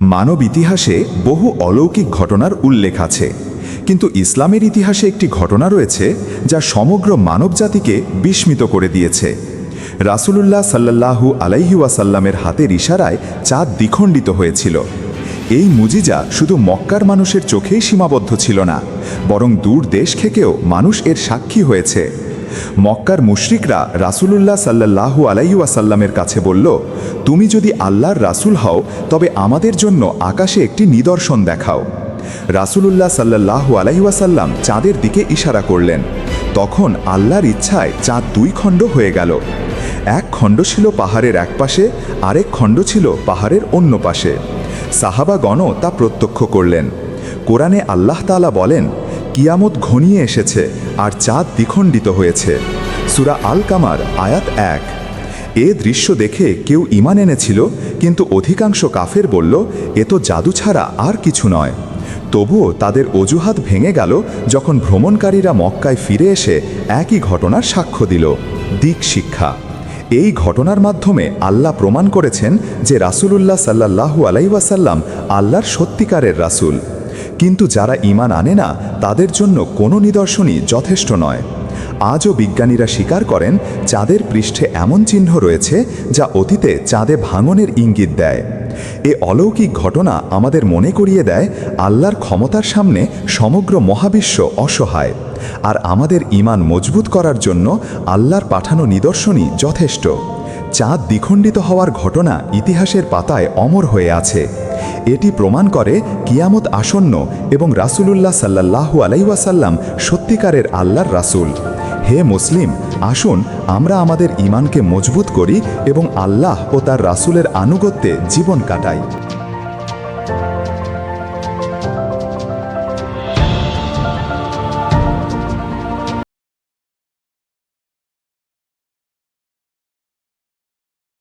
মানব ইতিহাসে বহু অলৌকিক ঘটনার উল্লেখ আছে। কিন্তু ইসলামের ইতিহাসে একটি ঘটনা রয়েছে যা সমগ্র মানবজাতিকে বিস্মিত করে দিয়েছে। রাসূলুল্লাহ সাল্লাল্লাহু আলাইহি ওয়াসাল্লামের হাতের ইশারায় চাঁদ দ্বিখণ্ডিত হয়েছিল। এই মুজিজা শুধু মক্কার মানুষের চোখেই সীমাবদ্ধ ছিল না, বরং দূর দেশ থেকেও মানুষ এর সাক্ষী হয়েছে। মক্কার মুশরিকরা রাসূলুল্লাহ সাল্লাল্লাহু আলাইহি ওয়াসাল্লামের কাছে বলল, তুমি যদি আল্লাহর রাসূল হও, তবে আমাদের জন্য আকাশে একটি নিদর্শন দেখাও। রাসূলুল্লাহ সাল্লাল্লাহু আলাইহি ওয়াসাল্লাম চাঁদের দিকে ইশারা করলেন। তখন আল্লাহর ইচ্ছায় চাঁদ দুই খণ্ড হয়ে গেল। এক খণ্ড ছিল পাহাড়ের এক পাশে আরেক খণ্ড ছিল পাহাড়ের অন্য পাশে। সাহাবাগণও তা প্রত্যক্ষ করলেন। কোরআনে আল্লাহ তাআলা বলেন কিয়ামত ঘনিয়ে এসেছে আর চাঁদ দ্বিখণ্ডিত হয়েছে। সুরা আল কামার আয়াত এক। এ দৃশ্য দেখে কেউ ইমান এনেছিল, কিন্তু অধিকাংশ কাফের বলল, এ তো জাদু ছাড়া আর কিছু নয়। তবুও তাদের অজুহাত ভেঙে গেল যখন ভ্রমণকারীরা মক্কায় ফিরে এসে একই ঘটনার সাক্ষ্য দিল, দিক শিক্ষা। এই ঘটনার মাধ্যমে আল্লাহ প্রমাণ করেছেন যে রাসূলুল্লাহ সাল্লাল্লাহু আলাইওয়াসাল্লাম আল্লাহর সত্যিকারের রাসূল। কিন্তু যারা ঈমান আনে না, তাদের জন্য কোনো নিদর্শনই যথেষ্ট নয়। আজও বিজ্ঞানীরা স্বীকার করেন, চাঁদের পৃষ্ঠে এমন চিহ্ন রয়েছে যা অতীতে চাঁদে ভাঙনের ইঙ্গিত দেয়। এ অলৌকিক ঘটনা আমাদের মনে করিয়ে দেয়, আল্লাহর ক্ষমতার সামনে সমগ্র মহাবিশ্ব অসহায়। আর আমাদের ঈমান মজবুত করার জন্য আল্লাহর পাঠানো নিদর্শনই যথেষ্ট। চাঁদ দ্বিখণ্ডিত হওয়ার ঘটনা ইতিহাসের পাতায় অমর হয়ে আছে। এটি প্রমাণ করে কিয়ামত আসন্ন এবং রাসুলুল্লাহ সাল্লাল্লাহু আলাইসাল্লাম সত্যিকারের আল্লাহর রাসুল। হে মুসলিম, আসুন আমরা আমাদের ইমানকে মজবুত করি এবং আল্লাহ ও তার রাসুলের আনুগত্যে জীবন কাটাই।